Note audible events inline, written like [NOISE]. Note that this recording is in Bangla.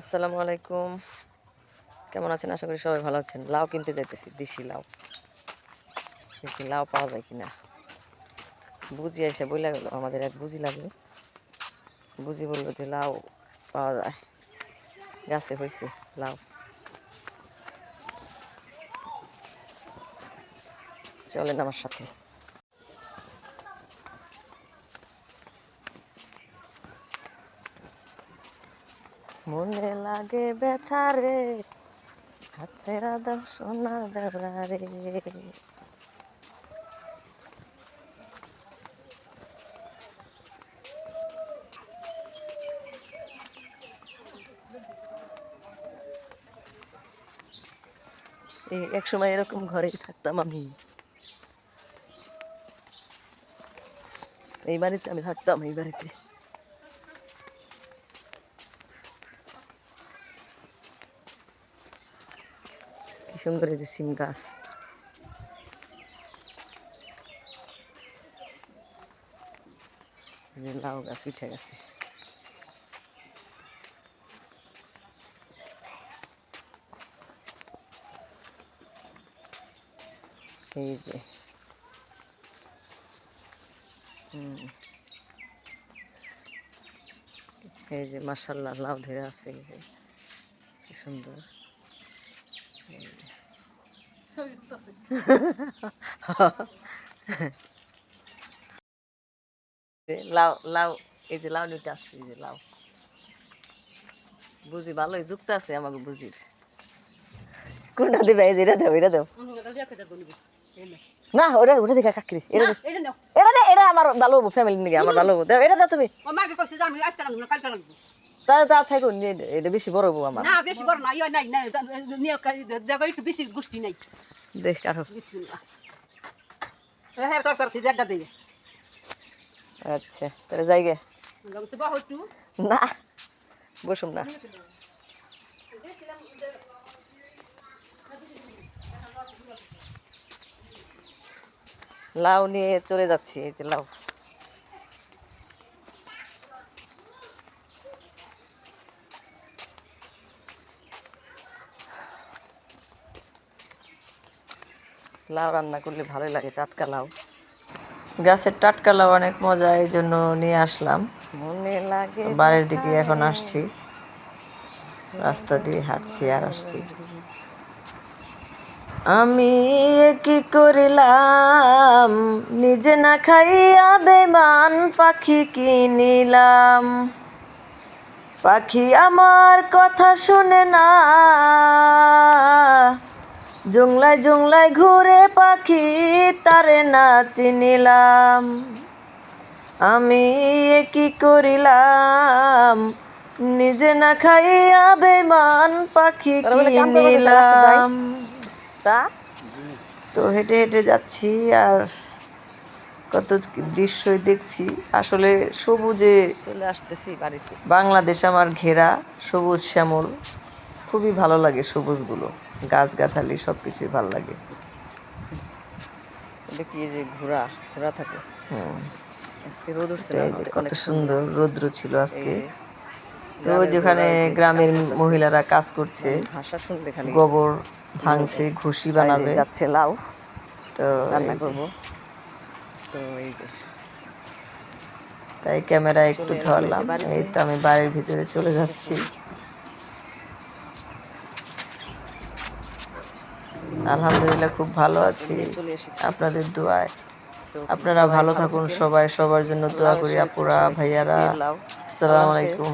আসসালামু আলাইকুম। কেমন আছেন? আশা করি সবাই ভালো আছেন। লাউ কিনতে যাইতেছি, দেশি লাউ। দেখি লাউ পাওয়া যায় কিনা? বুঝি এসে বইলা গেল, আমাদের এক বুঝি লাগল। বুঝি বলল যে লাউ পাওয়া যায়। গাছে হয়েছে লাউ। চলেন আমার সাথে। মনে লাগে ব্যথা রে। হাতেরা দাও সোনা দাবরা এক সময় এরকম ঘরেই থাকতাম আমি। এই বাড়িতে আমি থাকতাম এই বাড়িতে। কি সুন্দর এই যে সিম গাছ। যে লাউ গাছ উঠে গেছে। এই যে। এই যে মার্শাল্লাহ লাউ ধরে আছে, এই যে। কি সুন্দর। [LAUGHS] লাউ লাউ এই যে লাউ নিতে আসছে এই যে লাউ। বুঝি ভালোই যুক্ত আছে আমাকে বুঝির কোনটা দিবে? এই যে এটা দেও এটা দেও। না ওটা ওটা দেখা কাকরি এটা এটা এটা দে এটা আমার ভালো হব ফ্যামিলি নিয়ে আমার ভালো হব। দেও এটা দাও তুমি। মাকে কইছে জানো আজকে কালকে তা তা থাকো নিয়ে এটা বেশি বড় হব আমার। না বেশি বড় না ইয়া নাই না নিয়ে দেখো একটু বেশি গোষ্ঠী নাই। দেখ কারও হ্যাঁ কর কর জায়গা দিয়ে আচ্ছা তাহলে যাই গে। না বসুম না। লাউ নিয়ে চলে যাচ্ছি এই যে লাউ। লাউ রান্না করলে ভালোই লাগে টাটকা লাউ। গাছের টাটকা লাউ অনেক মজা এই জন্য নিয়ে আসলাম। মনে লাগে বাড়ির দিকে এখন আসছি। রাস্তা দিয়ে হাঁটছি আর আসছি। আমি কি করিলাম? নিজে না খাইয়া বেমান পাখি কিনিলাম। পাখি আমার কথা শুনে না। জংলায় জংলায় ঘুরে পাখি তারে না চিনিলাম। আমি এ কি করিলাম? নিজে না খাইয়া বেমান পাখি কিনিলাম। তা? তো হেঁটে হেঁটে যাচ্ছি আর কত দৃশ্যই দেখছি। আসলে সবুজে চলে আসতেছি বাড়িতে। বাংলাদেশ আমার ঘেরা সবুজ শ্যামল। খুবই ভালো লাগে সবুজগুলো। গাছগাছালি সব কিছুই ভালো লাগে। দেখি এই যে ঘোড়া ঘোড়া থাকে? আজকে রোদ উঠছে কত সুন্দর। রৌদ্র ছিল আজকে। রোজ ওখানে গ্রামের মহিলারা কাজ করছে। ভাষা খালি। গোবর ভাঙছে ঘুষি বানাবে। যাচ্ছে লাউ। তো রান্না করব। তো এই যে। তাই ক্যামেরা একটু ধরলাম। এই তো আমি বাড়ির ভিতরে চলে যাচ্ছি। আলহামদুলিল্লাহ খুব ভালো আছি। আপনাদের দোয়ায়। আপনারা ভালো থাকুন সবাই সবার জন্য দোয়া করি আপুরা ভাইয়ারা। আসসালামু আলাইকুম।